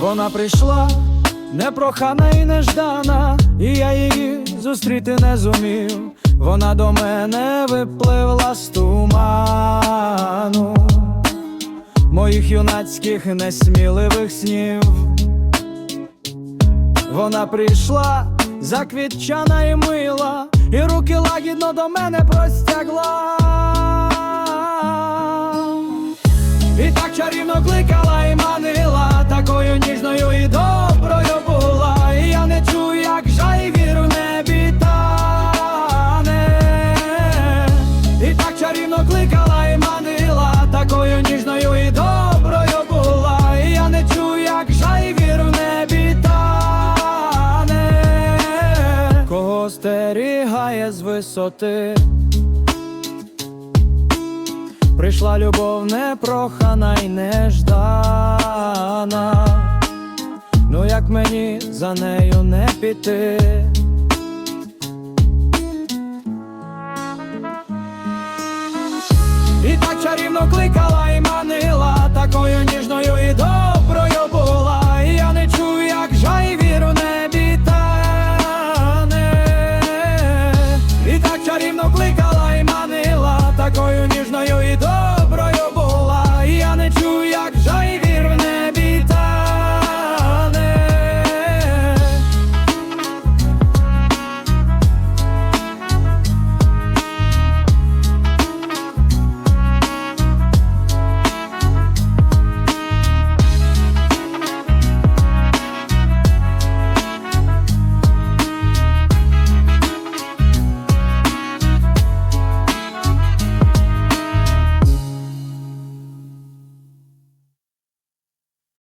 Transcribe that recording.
Вона прийшла непрохана і неждана, і я її зустріти не зумів. Вона до мене випливла з туману моїх юнацьких несміливих снів. Вона прийшла заквітчана і мила, і руки лагідно до мене простягла. Кого стерігає з висоти. Прийшла любов непрохана й неждана. Ну як мені за нею не піти?